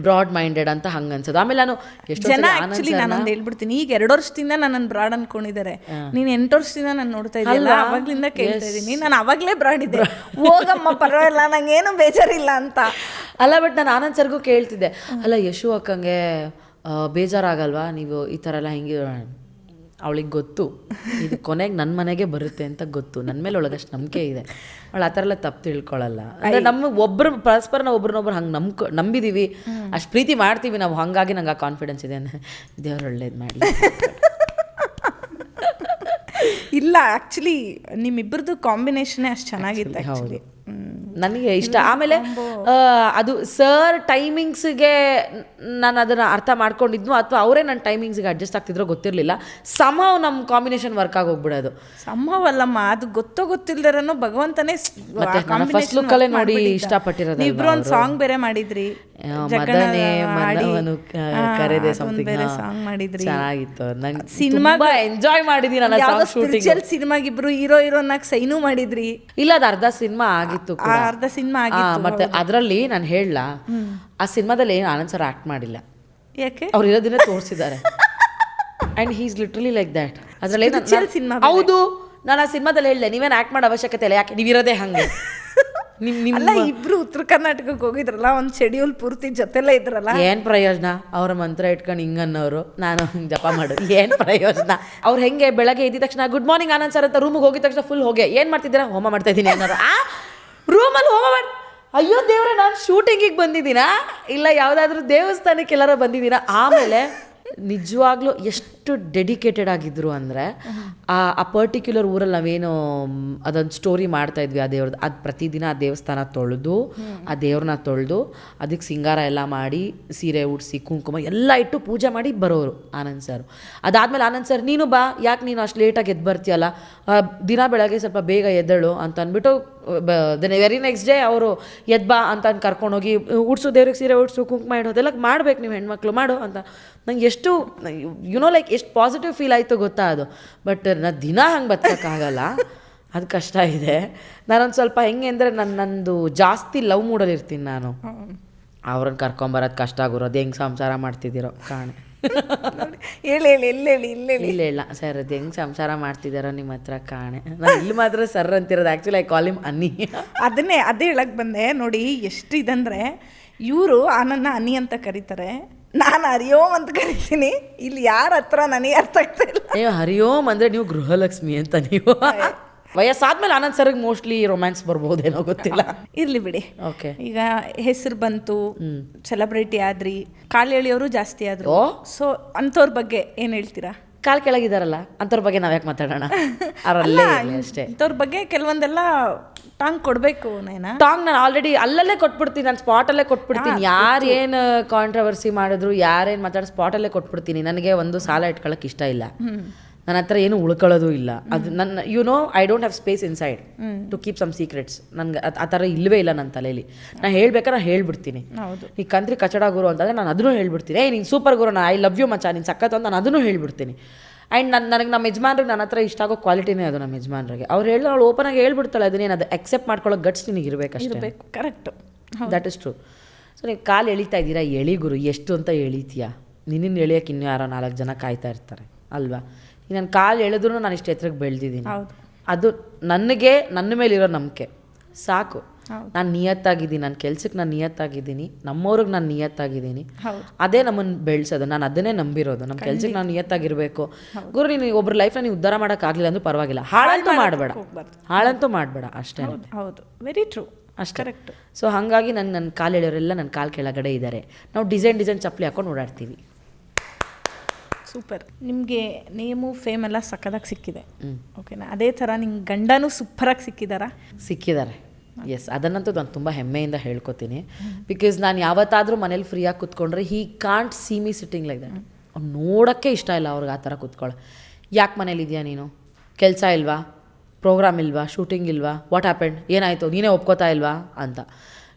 ಬ್ರಾಡ್ ಮೈಂಡೆಡ್ ಅಂತ ಹಂಗೆ ಅನ್ಸೋದು ಆಮೇಲೆ ನಾನು ಎಷ್ಟು ಜನ ಆಕ್ಚುಲಿ ನಾನೊಂದು ಹೇಳ್ಬಿಡ್ತೀನಿ. ಈಗ ಎರಡು ವರ್ಷದಿಂದ ನನ್ನನ್ನು ಬ್ರಾಡ್ ಅನ್ಕೊಂಡಿದ್ದಾರೆ. ನೀನು ಎಂಟು ವರ್ಷದಿಂದ ನಾನು ನೋಡ್ತಾ ಇದ್ದೀನಿ? ಅವಾಗ್ಲಿಂದ ಕೇಳ್ತಾ ಇದ್ದೀನಿ ನಾನು ಅವಾಗಲೇ ಬ್ರಾಡ್ ಇದ್ದೆ ಹೋಗಮ್ಮ ಪರವಾಗಿಲ್ಲ. ನಂಗೇನು ಬೇಜಾರಿಲ್ಲ ಅಂತ. ಅಲ್ಲ ಬಟ್ ನಾನು ಆನಂದ್ ಸರ್ಗೂ ಕೇಳ್ತಿದ್ದೆ. ಅಲ್ಲ ಯಶು ಅಕ್ಕಂಗೆ ಬೇಜಾರಾಗಲ್ವಾ? ನೀವು ಈ ಥರ ಎಲ್ಲ ಹಿಂಗೆ ಅವಳಿಗೆ ಗೊತ್ತು. ಇದು ಕೊನೆಗೆ ನನ್ನ ಮನೆಗೆ ಬರುತ್ತೆ ಅಂತ ಗೊತ್ತು. ನನ್ನ ಮೇಲೆ ಒಳಗಷ್ಟು ನಂಬಿಕೆ ಇದೆ. ಅವಳು ಆ ಥರ ಎಲ್ಲ ತಪ್ಪು ತಿಳ್ಕೊಳ್ಳಲ್ಲ ಅಂದರೆ ನಮ್ಮ ಒಬ್ಬರು ಪರಸ್ಪರ ನಾವು ಒಬ್ರನ್ನೊಬ್ರು ಹಂಗೆ ನಂಬ್ಕೊ ನಂಬಿದ್ದೀವಿ ಅಷ್ಟು ಪ್ರೀತಿ ಮಾಡ್ತೀವಿ ನಾವು. ಹಾಗಾಗಿ ನಂಗೆ ಆ ಕಾನ್ಫಿಡೆನ್ಸ್ ಇದೆ ದೇವ್ರು ಒಳ್ಳೇದು ಮಾಡಲಿ. ಇಲ್ಲ ಆ್ಯಕ್ಚುಲಿ ನಿಮ್ಮಿಬ್ಬರದ್ದು ಕಾಂಬಿನೇಷನೇ ಅಷ್ಟು ಚೆನ್ನಾಗಿತ್ತು ಆ್ಯಕ್ಚುಲಿ ನನಗೆ ಇಷ್ಟ. ಆಮೇಲೆ ಅದು ಸರ್ ಟೈಮಿಂಗ್ಸ್ಗೆ ನಾನು ಅದನ್ನು ಅರ್ಥ ಮಾಡ್ಕೊಂಡಿದ್ನು ಅಥವಾ ಅವರೇ ನನ್ನ ಟೈಮಿಂಗ್ಸ್ಗೆ ಅಡ್ಜಸ್ಟ್ ಆಗ್ತಿದ್ರೋ ಗೊತ್ತಿರಲಿಲ್ಲ. ಸಮ ನಮ್ಮ ಕಾಂಬಿನೇಷನ್ ವರ್ಕ್ ಆಗೋಗ್ಬಿಡೋದು. ಹೋಗ್ಬಿಡೋದು ಸಂಭವಲ್ಲಮ್ಮ ಅದು ಗೊತ್ತೋ ಗೊತ್ತಿಲ್ದಿರನು ಭಗವಂತನೇ ಮತ್ತೆ first look ಅಲ್ಲೇ ನೋಡಿ ಇಷ್ಟಪಟ್ಟಿರೋದಲ್ವಾ ಇಬ್ರು ಒಂದು ಸಾಂಗ್ ಬೇರೆ ಮಾಡಿದ್ರಿ. ಆ, ಜಗ್ಗಣ್ಣ ಮದನೆ ಹಾಡಿ. ಮನವನು ಕ- ಹಾ, ಕರೆದೆ ಅದೊಂದ್ ಸಮಥಿಂಗ್ ಬೇರೆ ಸಾಂಗ್ ಮಾಡಿದ್ರಿ. ಚೆನ್ನಾಗಿತ್ತು. ನಂಗೆ ಸಿನಿಮಾ ಎಂಜಾಯ್ ಮಾಡಿದೀನಿ ನಾನು ಸಾಂಗ್ ಶೂಟಿಂಗ್ ಸಿನಿಮಾಗಿಬ್ರು ಹೀರೋ ಹೀರೋನಾಗ ಸೈನು ಮಾಡಿದ್ರಿ. ಇಲ್ಲ ಅದು ಅರ್ಧ ಸಿನಿಮಾ ಆಗಿತ್ತು ಆ ಅರ್ಧ ಸಿನಿಮಾ ಮತ್ತೆ ಅದರಲ್ಲಿ ನಾನು ಹೇಳಲ್ಲ ಆ ಸಿನಿಮಾದಲ್ಲಿ ಏನು ಆನಂದ್ ಸರ್ ಆಕ್ಟ್ ಮಾಡಿಲ್ಲ. ಯಾಕೆ? ಅವ್ರು ಇರೋದನ್ನೇ ತೋರಿಸಿದ್ದಾರೆ. And he's literally like that ಅದರಲ್ಲಿ ಸಿನಿಮಾ ಹೌದು ನಾನು ಆ ಸಿನಿಮಾದಲ್ಲಿ ಹೇಳಿದೆ ನೀವೇನು ಆಕ್ಟ್ ಮಾಡೋ ಅವಶ್ಯಕತೆ ಇಲ್ಲ ಯಾಕೆ ನೀವಿರೋದೇ ಹಂಗೆ. (laughs) ನಿಮ್ ನಿಮ್ಮ ಅಲ್ಲ ಇಬ್ರು ಉತ್ತರ ಕರ್ನಾಟಕಕ್ಕೆ ಹೋಗಿದ್ರಲ್ಲ ಒಂದ್ ಶೆಡ್ಯೂಲ್ ಪೂರ್ತಿ ಜೊತೆಲ್ಲ ಇದ್ರಲ್ಲ. ಏನ್ ಪ್ರಯೋಜನ? ಅವ್ರ ಮಂತ್ರ ಇಟ್ಕೊಂಡು ಹಿಂಗನ್ನೋರು ನಾನು ಹಿಂಗ್ ಜಪ ಮಾಡು ಏನ್ ಪ್ರಯೋಜನ? ಅವ್ರು ಹೆಂಗೆ ಬೆಳಗ್ಗೆ ಇದ್ದ ತಕ್ಷಣ ಗುಡ್ ಮಾರ್ನಿಂಗ್ ಆನಂದ್ ಸರ್ ಅಂತ ರೂಮಿಗೆ ಹೋಗಿದ ತಕ್ಷಣ ಫುಲ್ ಹೋಗಿ. ಏನ್ ಮಾಡ್ತಿದ್ದೀರಾ? ಹೋಮ ಮಾಡ್ತಾ ಇದ್ದೀನಿ ಅನ್ನೋರು. ಆ? ರೂಮಲ್ಲಿ ಹೋಮ ಅಯ್ಯೋ ದೇವ್ರೆ, ನಾನು ಶೂಟಿಂಗಿಗೆ ಬಂದಿದ್ದೀನಾ? ಇಲ್ಲ, ಯಾವುದಾದ್ರೂ ದೇವಸ್ಥಾನಕ್ಕೆ ಎಲ್ಲಾರ ಬಂದಿದ್ದೀನಾ ಆಮೇಲೆ ನಿಜವಾಗ್ಲೂ ಎಷ್ಟು ಡೆಡಿಕೇಟೆಡ್ ಆಗಿದ್ರು ಅಂದರೆ, ಆ ಆ ಪರ್ಟಿಕ್ಯುಲರ್ ಊರಲ್ಲಿ ನಾವೇನು ಅದೊಂದು ಸ್ಟೋರಿ ಮಾಡ್ತಾ ಇದ್ವಿ, ಆ ದೇವ್ರದ್ದು. ಅದು ಪ್ರತಿದಿನ ಆ ದೇವಸ್ಥಾನ ತೊಳೆದು, ಆ ದೇವ್ರನ್ನ ತೊಳೆದು, ಅದಕ್ಕೆ ಸಿಂಗಾರ ಎಲ್ಲ ಮಾಡಿ, ಸೀರೆ ಉಡಿಸಿ, ಕುಂಕುಮ ಎಲ್ಲ ಇಟ್ಟು ಪೂಜೆ ಮಾಡಿ ಬರೋರು ಆನಂದ್ ಸರ್ ಅದಾದಮೇಲೆ ಆನಂದ್ ಸರ್ ನೀನು ಬಾ, ಯಾಕೆ ನೀನು ಅಷ್ಟು ಲೇಟಾಗಿ ಎದ್ದು ಬರ್ತೀಯಲ್ಲ ದಿನ ಬೆಳಗ್ಗೆ ಸ್ವಲ್ಪ ಬೇಗ ಎದ್ದಳು ಅಂತ ಅಂದ್ಬಿಟ್ಟು ವೆರಿ ನೆಕ್ಸ್ಟ್ ಡೇ ಅವರು ಎದ್ಬಾ ಅಂತ ಅಂದ್ ಕರ್ಕೊಂಡೋಗಿ, ಉಡ್ಸು ದೇವ್ರಿಗೆ ಸೀರೆ ಉಡ್ಸು, ಕುಂಕುಮ ಇಡೋದೆಲ್ಲ ಮಾಡ್ಬೇಕು ನೀವು ಹೆಣ್ಮಕ್ಳು, ಮಾಡು ಅಂತ. ನಂಗೆ ಎಷ್ಟು ಯುನೋ ಲೈಕ್ ಎಷ್ಟು ಪಾಸಿಟಿವ್ ಫೀಲ್ ಆಯಿತು ಗೊತ್ತಾ ಅದು. ಬಟ್ ನಾನು ದಿನ ಹಂಗೆ ಬದುಕೋಕ್ಕಾಗಲ್ಲ. ಅದು ಕಷ್ಟ ಇದೆ. ನಾನೊಂದು ಸ್ವಲ್ಪ ಹೆಂಗೆ ಅಂದರೆ ನನ್ನ ನಂದು ಜಾಸ್ತಿ ಲವ್ ಮೂಡಲಿರ್ತೀನಿ ಇರ್ತೀನಿ ನಾನು. ಅವ್ರನ್ನ ಕರ್ಕೊಂಬರೋದು ಕಷ್ಟ ಆಗಿರೋದು ಹೆಂಗೆ ಸಂಸಾರ ಮಾಡ್ತಿದ್ದೀರೋ ಕಾಣೆ. ಹೇಳಿ ಹೇಳಿ ಎಲ್ಲಿ ಹೇಳಿ ಇಲ್ಲಿ ಹೇಳಿ? ಇಲ್ಲ ಸರ್ ಅದು ಹೆಂಗೆ ಸಂಸಾರ ಮಾಡ್ತಿದ್ದಾರೋ ನಿಮ್ಮ ಹತ್ರ ಕಾಣೆ. ನಾನು ಇಲ್ಲಿ ಮಾತ್ರ ಸರ್ ಅಂತಿರೋದು. ಆ್ಯಕ್ಚುಲಿ ಐ ಕಾಲ್ ಹಿಮ್ ಅನ್ನಿ. ಅದನ್ನೇ ಅದೇ ಹೇಳಕ್ ಬಂದೆ. ನೋಡಿ ಎಷ್ಟು ಇದಂದ್ರೆ ಇವರು ಆನನ್ನ ಅನಿ ಅಂತ ಕರೀತಾರೆ. ನಾನು ಹರಿಯೋಮ್ ಅಂತ ಕರಿತೀನಿ. ಇಲ್ಲಿ ಯಾರ ಹತ್ರ ನನಗೆ ಅರ್ಥ ಆಗ್ತಾ ಇಲ್ಲ. ಅಯ್ಯೋ ಹರಿಯೋಮ್ ಅಂದರೆ ನೀವು ಗೃಹಲಕ್ಷ್ಮಿ ಅಂತ ನೀವು. ವಯಸ್ಸಾದ್ಮೇಲೆ ಆನಂದ್ ಸರ್ಗೆ ಮೋಸ್ಟ್ಲಿ ರೊಮ್ಯಾನ್ಸ್ ಬರ್ಬೋದೇನೋ ಗೊತ್ತಿಲ್ಲ. ಇರ್ಲಿ ಬಿಡಿ. ಓಕೆ ಈಗ ಹೆಸರು ಬಂತು ಸೆಲೆಬ್ರಿಟಿ ಆದ್ರಿ ಕಾಲೇಳಿಯವರು ಜಾಸ್ತಿ ಆದ್ರು. ಓ. ಸೊ ಅಂಥವ್ರ ಬಗ್ಗೆ ಏನು ಹೇಳ್ತೀರಾ? ಕಾಲ್ ಕೆಳಗಿದಾರಲ್ಲ ಅಂಥವ್ರ ಬಗ್ಗೆ ನಾವ್ಯಾಕೆ ಮಾತಾಡೋಣ? ಅವರಲ್ಲೇ ಅಷ್ಟೇ. ಇಂಥವ್ರ ಬಗ್ಗೆ ಕೆಲವೊಂದೆಲ್ಲ ಟಾಂಗ್ ಕೊಡ್ಬೇಕು ನೈನಾ? ಟಾಂಗ್ ನಾನು ಆಲ್ರೆಡಿ ಅಲ್ಲಲ್ಲೇ ಕೊಟ್ಬಿಡ್ತೀನಿ ನಾನು ಸ್ಪಾಟಲ್ಲೇ ಕೊಟ್ಬಿಡ್ತೀನಿ. ಯಾರು ಏನು ಕಾಂಟ್ರವರ್ಸಿ ಮಾಡಿದ್ರು ಯಾರೇನು ಮಾತಾಡೋ ಸ್ಪಾಟಲ್ಲೇ ಕೊಟ್ಬಿಡ್ತೀನಿ. ನನಗೆ ಒಂದು ಸಾಲ ಇಟ್ಕೊಳ್ಳೋಕೆ ಇಷ್ಟ ಇಲ್ಲ. ನನ್ನ ಹತ್ರ ಏನು ಉಳ್ಕೊಳ್ಳೋದು ಇಲ್ಲ. ಅದು ನನ್ನ you know I don't have space inside to keep some secrets ನನಗೆ ಆ ಥರ ಇಲ್ಲವೇ ಇಲ್ಲ ನನ್ನ ತಲೆಯಲ್ಲಿ ನಾನು ಹೇಳ್ಬೇಕಾದ್ರೆ ನಾನು ಹೇಳ್ಬಿಡ್ತೀನಿ. ಹೌದು. ಈ ಕಂತ್ರಿ ಕಚಡ ಗುರು ಅಂತಂದ್ರೆ ನಾನು ಅದನ್ನು ಹೇಳ್ಬಿಡ್ತೀನಿ. ಏ ನೀನು ಸೂಪರ್ ಗುರು ಐ ಲವ್ ಯು ಮಚ್ಚ ನೀನು ಸಖತ್ ಅಂತ ನಾನು ಅದನ್ನು ಹೇಳ್ಬಿಡ್ತೀನಿ. ಆ್ಯಂಡ್ ನನ್ನ ನನಗೆ ನಮ್ಮ ಯಜಮಾನ್ರಿಗೆ ನನ್ನ ಹತ್ರ ಇಷ್ಟ ಆಗೋ ಕ್ವಾಲಿಟಿನೇ ಅದು ನಮ್ಮ ಯಜಮಾನ್ರಿಗೆ. ಅವ್ರು ಹೇಳಿ ಅವಳು ಓಪನ್ ಆಗಿ ಹೇಳ್ಬಿಡ್ತಾಳೆ ಅದನ್ನೇನು ಅದು ಅಕ್ಸೆಪ್ಟ್ ಮಾಡ್ಕೊಳ್ಳೋ ಗಟ್ಸ್ ನಿನಗೆ ಇರಬೇಕಷ್ಟೇ ಇರಬೇಕು correct that is true so ನೀವು ಕಾಲು ಎಳಿತಾ ಇದ್ದೀರಾ? ಎಳಿ ಗುರು ಎಷ್ಟು ಅಂತ ಎಳಿತೀಯಾ? ನಿನ್ನ ಎಳಿಯೋಕೆ ಇನ್ನೂ ಯಾರೋ ನಾಲ್ಕು ಜನ ಕಾಯ್ತಾ ಇರ್ತಾರೆ ಅಲ್ವಾ? ಈಗ ನಾನು ಕಾಲು ಎಳೆದ್ರೂ ನಾನು ಇಷ್ಟು ಎತ್ತರಕ್ಕೆ ಬೆಳೆದಿದ್ದೀನಿ. ಅದು ನನಗೆ ನನ್ನ ಮೇಲಿರೋ ನಂಬಿಕೆ. ಸಾಕು. ನಾನು ನಿಯತ್ತಾಗಿದ್ದೀನಿ ನನ್ನ ಕೆಲ್ಸಕ್ಕೆ ನಾನು ನಿಯತ್ತಾಗಿದ್ದೀನಿ ನಮ್ಮವ್ರಿಗೆ ನಾನು ನಿಯತ್ತಾಗಿದ್ದೀನಿ. ಅದೇ ನಮ್ಮನ್ನು ಬೆಳೆಸೋದು ನಾನು ಅದನ್ನೇ ನಂಬಿರೋದು. ನಮ್ಮ ಕೆಲ್ಸಕ್ಕೆ ನಾನು ನಿಯತ್ತಾಗಿರಬೇಕು. ಗುರು ನೀನು ಒಬ್ರ ಲೈಫ್ನ ನೀವು ಉದ್ಧಾರ ಮಾಡೋಕ್ಕಾಗಲಿಲ್ಲ ಅಂದ್ರೂ ಪರವಾಗಿಲ್ಲ. ಹಾಳಂತೂ ಮಾಡಬೇಡ. ಹಾಳಂತೂ ಮಾಡಬೇಡ ಅಷ್ಟೇ. ಹೌದು ವೆರಿ ಟ್ರೂ ಅಷ್ಟೇ. ಕರೆಕ್ಟ್ ಸೊ ಹಾಗಾಗಿ ನನ್ನ ನನ್ನ ಕಾಲು ಎಳೆಯೋರೆಲ್ಲ ನನ್ನ ಕಾಲು ಕೆಳಗಡೆ ಇದ್ದಾರೆ ನಾವು ಡಿಸೈನ್ ಡಿಸೈನ್ ಚಪ್ಪಲಿ ಹಾಕೊಂಡು ಓಡಾಡ್ತೀವಿ. ಸೂಪರ್ ನಿಮಗೆ ನೇಮು ಫೇಮ್ ಎಲ್ಲ ಸಕ್ಕದಾಗಿ ಸಿಕ್ಕಿದೆ. ಓಕೆನಾ ಅದೇ ಥರ ನಿಮ್ಮ ಗಂಡನೂ ಸೂಪರಾಗಿ ಸಿಕ್ಕಿದಾರಾ? ಸಿಕ್ಕಿದ್ದಾರೆ ಎಸ್ ಅದನ್ನಂತೂ ನಾನು ತುಂಬ ಹೆಮ್ಮೆಯಿಂದ ಹೇಳ್ಕೊತೀನಿ. ಬಿಕಾಸ್ ನಾನು ಯಾವತ್ತಾದರೂ ಮನೇಲಿ ಫ್ರೀಯಾಗಿ ಕೂತ್ಕೊಂಡ್ರೆ he can't see me sitting like that ಅವ್ನು ನೋಡೋಕ್ಕೆ ಇಷ್ಟ ಇಲ್ಲ ಅವ್ರಿಗೆ ಆ ಥರ ಕೂತ್ಕೊಳ್ಳೋ ಯಾಕೆ ಮನೇಲಿ ಇದೆಯಾ ನೀನು? ಕೆಲಸ ಇಲ್ವಾ? ಪ್ರೋಗ್ರಾಮ್ ಇಲ್ವಾ? ಶೂಟಿಂಗ್ ಇಲ್ವಾ? ವಾಟ್ ಹ್ಯಾಪೆಂಡ್ ಏನಾಯಿತು? ನೀನೇ ಒಪ್ಕೋತಾ ಇಲ್ವಾ? ಅಂತ.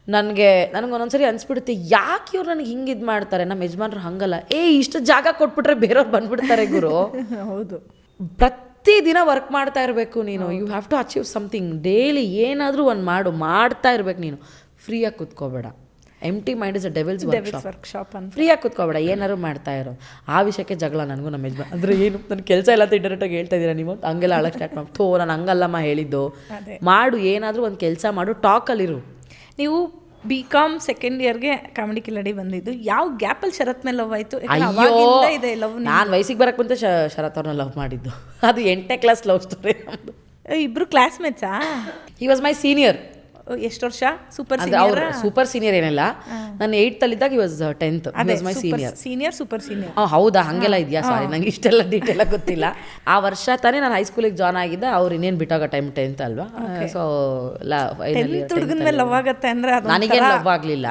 ನನಗೆ ನನಗೆ ಒಂದೊಂದ್ಸರಿ ಅನಿಸ್ಬಿಡುತ್ತೆ ಯಾಕೆ ಇವ್ರು ನನಗೆ ಹಿಂಗೆ ಇದು ಮಾಡ್ತಾರೆ? ನಮ್ಮ ಯಜಮಾನ್ರು ಹಂಗಲ್ಲ. ಏ ಇಷ್ಟು ಜಾಗ ಕೊಟ್ಬಿಟ್ರೆ ಬೇರೆಯವ್ರು ಬಂದ್ಬಿಡ್ತಾರೆ ಗುರು. (laughs) ಹೌದು. ಪ್ರತಿದಿನ ವರ್ಕ್ ಮಾಡ್ತಾ ಇರಬೇಕು ನೀನು. You have to achieve something daily ಏನಾದರೂ ಒಂದು ಮಾಡು ಮಾಡ್ತಾ ಇರಬೇಕು ನೀನು. ಫ್ರೀಯಾಗಿ ಕೂತ್ಕೋಬೇಡ. Empty mind is a devil's work workshop ಅಂತ. ಫ್ರೀಯಾಗಿ ಕೂತ್ಕೋಬೇಡ. ಏನಾದ್ರು ಮಾಡ್ತಾ ಇರೋ. ಆ ವಿಷಯಕ್ಕೆ ಜಗಳ ನನಗೂ ನಮ್ಮ ಯಜಮಾನ್ ಅಂದರೆ ಏನು ನನ್ನ ಕೆಲಸ ಇಲ್ಲ ಅಂತ ಇಂಟರ್ನೆಟಾಗಿ ಹೇಳ್ತಾ ಇದ್ದೀರಾ ನೀವು? ಹಂಗೆಲ್ಲ ಅಳಕ್ಕೆ ಸ್ಟಾರ್ಟ್ ಮಾಡಿ ಥೋ ನಾನು ಹಂಗಲ್ಲಮ್ಮ ಹೇಳಿದ್ದು. ಮಾಡು ಏನಾದರೂ ಒಂದು ಕೆಲಸ ಮಾಡು ಟಾಕಲ್ಲಿರು ನೀವು ಬಿ ಕಾಮ್ ಸೆಕೆಂಡ್ ಇಯರ್ಗೆ ಕಾಮಿಡಿ ಕಿಲಾಡಿ ಬಂದಿದ್ದು. ಯಾವ ಗ್ಯಾಪಲ್ಲಿ ಶರತ್ ಮೇಲೆ ಲವ್ ಆಯ್ತು? ಇದೆ ಲವ್ ನಾನು ವಯಸ್ಸಿಗೆ ಬರಕ್ಕೆ ಶರತ್ ಅವ್ರನ್ನ ಲವ್ ಮಾಡಿದ್ದು. ಅದು ಎಂಟನೇ ಕ್ಲಾಸ್ ಲವ್ ಸ್ಟೋರಿ ಇಬ್ರು ಇಬ್ರು ಕ್ಲಾಸ್ಮೇಟ್ಸಾ ಹಿ ವಾಸ್ ಮೈ ಸೀನಿಯರ್ ಎಷ್ಟು ವರ್ಷ? ಸೂಪರ್ ಸೀನಿಯರ್ ಅವ್ರು ಸೂಪರ್ ಸೀನಿಯರ್ ಏನಿಲ್ಲ. ನಾನು ಏಯ್ತಲ್ಲಿದ್ದಾಗ ಇದ್ದಾಗ I was tenth my senior senior super senior ಹಾಂ ಹೌದಾ? ಹಂಗೆಲ್ಲ ಇದೆಯಾ? ಸಾರಿ ನಂಗೆ ಇಷ್ಟೆಲ್ಲ ಡೀಟೇಲ್ ಗೊತ್ತಿಲ್ಲ. ಆ ವರ್ಷ ತಾನೇ ನಾನು ಹೈಸ್ಕೂಲಿಗೆ ಜಾಯ್ನ್ ಆಗಿದ್ದೆ. ಅವ್ರು ಇನ್ನೇನು ಬಿಟ್ಟಾಗ ಟೈಮ್ ಟೆಂತ್ ಅಲ್ವಾ? ಸೊ ಟೆಂತ್ ಹುಡುಗನ ಮೇಲೆ ಲವ್ ಆಗತ್ತೆ ಅಂದ್ರೆ ನನಗೆ ನನಗೇನು ಲವ್ ಆಗಲಿಲ್ಲ.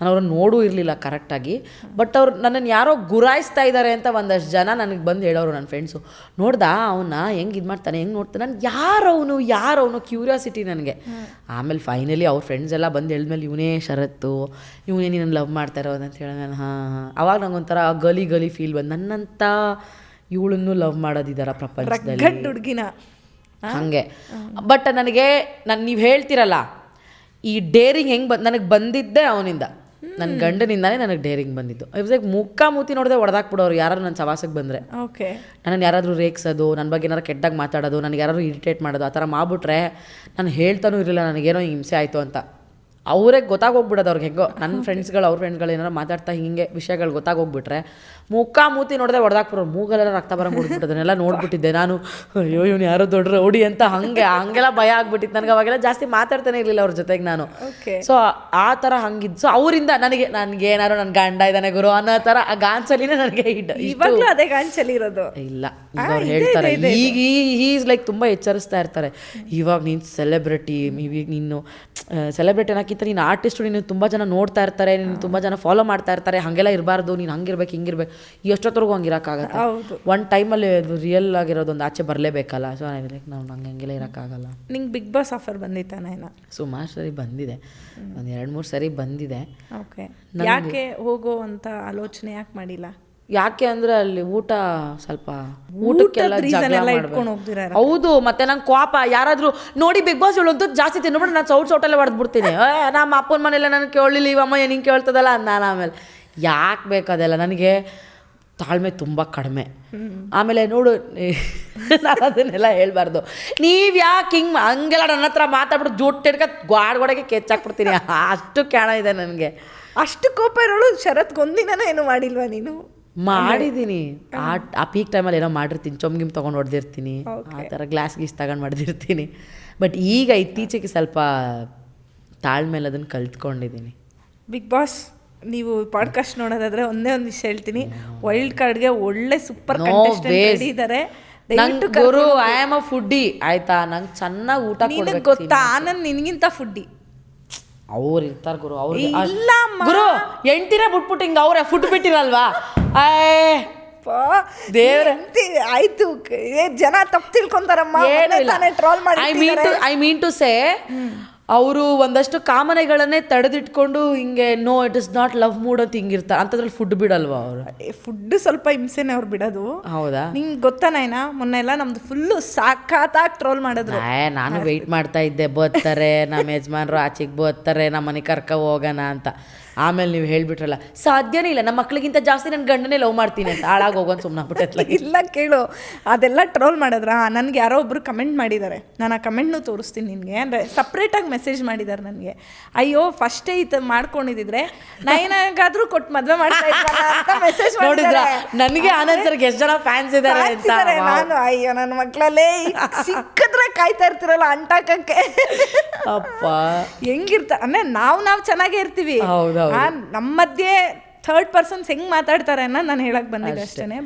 ನಾನು ಅವ್ರನ್ನ ನೋಡೂ ಇರಲಿಲ್ಲ ಕರೆಕ್ಟಾಗಿ. ಬಟ್ ಅವ್ರು ನನ್ನನ್ನು ಯಾರೋ ಗುರಾಯಿಸ್ತಾ ಇದ್ದಾರೆ ಅಂತ ಒಂದಷ್ಟು ಜನ ನನಗೆ ಬಂದು ಹೇಳೋರು ನನ್ನ ಫ್ರೆಂಡ್ಸು ನೋಡ್ದಾ ಅವನ್ನ ಹೆಂಗೆ ಇದು ಮಾಡ್ತಾನೆ ಹೆಂಗೆ ನೋಡ್ತಾನೆ ನಾನು ಯಾರವನು ಯಾರವನು ಕ್ಯೂರಿಯಾಸಿಟಿ ನನಗೆ. ಆಮೇಲೆ ಫೈನಲಿ ಅವ್ರ ಫ್ರೆಂಡ್ಸ್ ಎಲ್ಲ ಬಂದು ಹೇಳಿದ್ಮೇಲೆ ಇವನೇ ಶರತ್ತು ಇವನೇ ನೀನು ಲವ್ ಮಾಡ್ತಾ ಇರೋದು ಅಂತ ಹೇಳಿ ನಾನು ಹಾಂ ಹಾಂ. ಅವಾಗ ನಂಗೊಂಥರ ಗಲಿ ಗಲಿ ಫೀಲ್ ಬಂದು ನನ್ನಂತ ಇವಳನ್ನು ಲವ್ ಮಾಡೋದಿದಾರ ಪ್ರಪಂಚದಲ್ಲಿ. ಗಡ್ ಹುಡುಗಿನ. ಹಾಗೆ. ಬಟ್ ನನಗೆ ನಾನು ನೀವು ಹೇಳ್ತಿರಲ್ಲ ಈ ಡೇರಿಂಗ್ ಹೆಂಗೆ ಬಂದು ನನಗೆ ಬಂದಿದ್ದೆ ಅವನಿಂದ. ನನ್ನ ಗಂಡನಿಂದಾನೇ ನನಗೆ ಡೇರಿಂಗ್ ಬಂದಿತ್ತು ಇಟ್ ಲೈಕ್ ಮುಖ ಮೂತಿ ನೋಡದೆ ಹೊಡೆದಾಕ್ಬಿಡೋರು ಯಾರು ನನ್ನ ಸವಾಸಕ್ಕೆ ಬಂದರೆ. ಓಕೆ ನನ್ನನ್ನು ಯಾರಾದರೂ ರೇಗ್ಸೋದು ನನ್ನ ಬಗ್ಗೆ ಏನಾರು ಕೆಟ್ಟಾಗಿ ಮಾತಾಡೋದು ನನಗೆ ಯಾರಾದರೂ ಇರಿಟೇಟ್ ಮಾಡೋದು ಆ ಥರ ಮಾಡ್ಬಿಟ್ರೆ ನಾನು ಹೇಳ್ತಾನೂ ಇರಲಿಲ್ಲ ನನಗೇನೋ ಹಿಂಸೆ ಆಯಿತು ಅಂತ. ಅವರೇ ಗೊತ್ತಾಗೋಗ್ಬಿಡೋದು ಅವ್ರಿಗೆ ಹೆಂಗೋ. ನನ್ನ ಫ್ರೆಂಡ್ಸ್ಗಳು ಅವ್ರ ಫ್ರೆಂಡ್ಗಳು ಏನಾರು ಮಾತಾಡ್ತಾ ಹಿಂಗೆ ವಿಷಯಗಳು ಗೊತ್ತಾಗೋಗ್ಬಿಟ್ರೆ ಮುಖ ಮೂತಿ ನೋಡದೆ ಹೊಡೆದಾಕ್ಬಿಡೋರು ಮೂಗಲೆಲ್ಲ ರಕ್ತ ಬರಂಗೆ ಅದನ್ನೆಲ್ಲ ನೋಡ್ಬಿಟ್ಟಿದ್ದೆ ನಾನು. ಅಯ್ಯೋ ಇವ್ನು ಯಾರೋ ದೊಡ್ಡ ಓಡಿ ಅಂತ ಹಂಗೆ ಹಂಗೆಲ್ಲ ಭಯ ಆಗ್ಬಿಟ್ಟಿತ್ತು. ನನಗೆ ಅವಾಗೆಲ್ಲ ಜಾಸ್ತಿ ಮಾತಾಡ್ತಾನೆ ಇರಲಿಲ್ಲ ಅವ್ರ ಜೊತೆಗೆ ನಾನು. ಸೊ ಆ ಥರ ಹಂಗಿದ್ದು ಸೊ ಅವರಿಂದ ನನಗೆ ನನಗೆ ಏನಾರು ನನ್ನ ಗಂಡ ಇದ್ದಾನೆ ಗುರು ಅನ್ನೋ ಥರ ಆ ಗಾಂಚಲಿನೇ ನನಗೆ ಇವಾಗಲೂ ಇವಾಗ್ಲೂ ಅದೇ ಗಾಂಚಲಿ ಇರೋದು ಇಲ್ಲ. ಈಗ ಅವ್ರು ಹೇಳ್ತಾರೆ ಈಗ ಈಸ್ ಲೈಕ್ ತುಂಬ ಎಚ್ಚರಿಸ್ತಾ ಇರ್ತಾರೆ. ಇವಾಗ ನೀನು ಸೆಲೆಬ್ರಿಟಿ ಇವಾಗ ನೀನು ಸೆಲೆಬ್ರಿಟಿ ಅನ್ನೋಕ್ಕಿಂತ ನೀನು ಆರ್ಟಿಸ್ಟು ನೀನು ತುಂಬ ಜನ ನೋಡ್ತಾ ಇರ್ತಾರೆ ನೀನು ತುಂಬ ಜನ ಫಾಲೋ ಮಾಡ್ತಾ ಇರ್ತಾರೆ ಹಾಗೆಲ್ಲ ಇರಬಾರ್ದು ನೀನು ಹಂಗಿರ್ಬೇಕು ಹಿಂಗಿರ್ಬೇಕು ಎಷ್ಟೊತ್ತರೆಗೂ ಹಂಗೆ ಇರೋಕ್ಕಾಗತ್ತೆ. ಒನ್ ಟೈಮಲ್ಲಿ ಅದು ರಿಯಲ್ ಆಗಿರೋದೊಂದು ಆಚೆ ಬರಲೇಬೇಕಲ್ಲ ಸೊ ಲೈಕ್ ನಾವು ನಂಗೆ ಹಂಗೆಲ್ಲ ಇರೋಕ್ಕಾಗಲ್ಲ. ನಿಂಗೆ ಬಿಗ್ ಬಾಸ್ ಆಫರ್ ಬಂದಿತ್ತಾ ನಾಯನ ಸುಮಾರು ಸರಿ ಬಂದಿದೆ. ಒಂದು ಎರಡು ಮೂರು ಸರಿ ಬಂದಿದೆ. ಓಕೆ ಯಾಕೆ ಹೋಗೋ ಅಂತ ಆಲೋಚನೆ ಯಾಕೆ ಮಾಡಿಲ್ಲ? ಯಾಕೆ ಅಂದ್ರೆ ಅಲ್ಲಿ ಊಟ ಸ್ವಲ್ಪ ಊಟಕ್ಕೆಲ್ಲ ಜಗಳ ಮಾಡ್ಬೇಕು. ಹೌದು ಮತ್ತೆ ನಂಗೆ ಕೋಪ. ಯಾರಾದ್ರೂ ನೋಡಿ ಬಿಗ್ ಬಾಸ್ ಹೇಳೋದು ಜಾಸ್ತಿ ತಿನ್ಬಿಟ್ಟು ನಾನು ಸೌಟ್ ಸೌಟಲ್ಲೇ ಹೊಡೆದ್ಬಿಡ್ತೀನಿ ನಮ್ಮ ಅಪ್ಪನ ಮನೆಯಲ್ಲ ನನಗೆ ಕೇಳಲಿಲ್ಲ ಇವಮ್ಮ ಹಿಂಗೆ ಕೇಳ್ತದಲ್ಲ ನಾನು ಆಮೇಲೆ. ಯಾಕೆ ಬೇಕದೆಲ್ಲ ನನಗೆ ತಾಳ್ಮೆ ತುಂಬ ಕಡಿಮೆ. ಆಮೇಲೆ ನೋಡು ನಾನು ಅದನ್ನೆಲ್ಲ ಹೇಳ್ಬಾರ್ದು. ನೀವು ಯಾಕೆ ಹಿಂಗೆ ಹಂಗೆಲ್ಲ ನನ್ನ ಹತ್ರ ಮಾತಾಡ್ಬಿಟ್ಟು ಜೋಟ್ ಹಿಡ್ಕ ಗಾಡ್ಗೊಡಗೆ ಕೆಚ್ಚಾಕ್ಬಿಡ್ತೀನಿ. ಅಷ್ಟು ಕ್ಯಾಣ ಇದೆ ನನಗೆ. ಅಷ್ಟು ಕೋಪ ಇರೋಳು ಶರತ್ ಒಂದಿನ ಏನು ಮಾಡಿಲ್ವಾ ನೀನು? ಮಾಡಿದ್ದೀನಿ ಆ ಆ ಪೀಕ್ ಟೈಮಲ್ಲಿ ಏನೋ ಮಾಡಿರ್ತೀನಿ. ಚೊಮ್ಗಿಮ್ ತೊಗೊಂಡು ಹೊಡೆದಿರ್ತೀನಿ. ಆ ಥರ ಗ್ಲಾಸ್ ಗೀಸ್ ತಗೊಂಡು ಮಾಡಿದಿರ್ತೀನಿ ಬಟ್ ಈಗ ಇತ್ತೀಚೆಗೆ ಸ್ವಲ್ಪ ತಾಳ್ಮೇಲೆ ಅದನ್ನು ಕಲ್ತ್ಕೊಂಡಿದ್ದೀನಿ ಬಿಗ್ ಬಾಸ್ ನೀವು ಪಾಡ್ಕಾಸ್ಟ್ ನೋಡೋದಾದ್ರೆ ಒಂದೇ ಒಂದು ವಿಷಯ ಹೇಳ್ತೀನಿ. ವೈಲ್ಡ್ ಕಾರ್ಡ್ಗೆ ಒಳ್ಳೆ ಸೂಪರ್ ಇದ್ದಾರೆ ನಂಗೆ ಗುರು ಐ ಆಮ್ ಅ ಫುಡ್ಡಿ ಆಯ್ತಾ? ನಂಗೆ ಚೆನ್ನಾಗಿ ಊಟ ಕೊಡ್ಬೇಕು ಗೊತ್ತಾ? ಆನಂದ್ ನಿನಗಿಂತ ಫುಡ್ಡಿ ಅವ್ರು ಇರ್ತಾರೆ ಗುರು. ಅವ್ರು ಇಲ್ಲ ಗುರು ಎಂಟಿನ ಬಿಟ್ಬಿಟ್ಟು ಹಿಂಗೆ ಅವ್ರೆ ಫುಡ್ ಬಿಟ್ಟಿರಲ್ವಾ? ದೇವ್ರೆ. ಆಯ್ತು. ಜನ ತಪ್ಪು ತಿಳ್ಕೊಂತಾರಮ್ಮ. ಟ್ರೋಲ್ ಮಾಡಿ I mean to I mean to say ಅವರು ಒಂದಷ್ಟು ಕಾಮನೆಗಳನ್ನೇ ತಡೆದಿಟ್ಕೊಂಡು ಹಿಂಗೆ no it is not love mood ಅಂತ ಹಿಂಗಿರ್ತಾರೆ. ಅಂಥದ್ರಲ್ಲಿ ಫುಡ್ ಬಿಡಲ್ವಾ ಅವರು? ಫುಡ್ ಸ್ವಲ್ಪ ಹಿಂಸೆನೆ ಅವ್ರು ಬಿಡೋದು. ಹೌದಾ? ನಿಂಗೆ ಗೊತ್ತಾ ನಾಯ್ನ ಮೊನ್ನೆ ಎಲ್ಲ ನಮ್ದು ಫುಲ್ಲು ಸಾಕಾತಾಗಿ ಟ್ರೋಲ್ ಮಾಡಿದ್ರು. ಏ ನಾನು ವೆಯ್ಟ್ ಮಾಡ್ತಾ ಇದ್ದೆ. ಬರ್ತಾರೆ ನಮ್ಮ ಯಜಮಾನ್ರು ಆಚೆಗೆ ಬರ್ತಾರೆ ನಮ್ಮ ಮನೆ ಕರ್ಕ ಹೋಗೋಣ ಅಂತ. ಆಮೇಲೆ ನೀವು ಹೇಳ್ಬಿಟ್ರಲ್ಲ ಸಾಧ್ಯನೇ ಇಲ್ಲ ನಮ್ಮ ಮಕ್ಳಿಗಿಂತ ಜಾಸ್ತಿ ನನ್ನ ಗಂಡನೇ ಲವ್ ಮಾಡ್ತೀನಿ ಅಂತ ಹಾಳಾಗಿ ಹೋಗೋನ್ ಸುಮ್ಮನೆ ಇಲ್ಲ ಕೇಳು ಅದೆಲ್ಲ ಟ್ರೋಲ್ ಮಾಡಿದ್ರ ನನಗೆ ಯಾರೋ ಒಬ್ಬರು ಕಮೆಂಟ್ ಮಾಡಿದ್ದಾರೆ ನಾನು ಆ ಕಮೆಂಟ್ನು ತೋರಿಸ್ತೀನಿ ನಿನಗೆ ಅಂದರೆ ಸಪ್ರೇಟಾಗಿ ಮೆಸೇಜ್ ಮಾಡಿದ್ದಾರೆ ನನಗೆ ಅಯ್ಯೋ ಫಸ್ಟೇ ಈ ಥರ ಮಾಡ್ಕೊಂಡಿದ್ರೆ ನೈನಾಗಾದ್ರೂ ಕೊಟ್ಟು ಮದುವೆ ಮಾಡ್ತಾ ಅಂತ ಮೆಸೇಜ್ ನೋಡಿದ್ರ? ಮಾಡಿದ್ರೆ ನನಗೆ ಆನಂದ್ ಸರ್ಗೆ ಎಷ್ಟು ಜನ ಫ್ಯಾನ್ಸ್ ಇದ್ದಾರೆ ನಾನು ಅಯ್ಯೋ ನನ್ನ ಮಕ್ಕಳಲ್ಲೇ ಸಿಕ್ಕಿದ್ರೆ ಕಾಯ್ತಾ ಇರ್ತಿರಲ್ಲ ಅಂಟಾಕಕ್ಕೆ. ಅಪ್ಪ. ಹೆಂಗಿರ್ತ ಅಂದ್ರೆ ನಾವು ನಾವು ಚೆನ್ನಾಗೇ ಇರ್ತೀವಿ. ಹೌದೌದು. ಆ, ನಮ್ಮ ಮಧ್ಯೆ ಥರ್ಡ್ ಪರ್ಸನ್ಸ್ ಹೆಂಗ್ ಮಾತಾಡ್ತಾರೆ ಅನ್ನೋದು ನಾನು ಹೇಳಕ್ ಬಂದಿದ್ದೆ ಅಷ್ಟೇನೆ.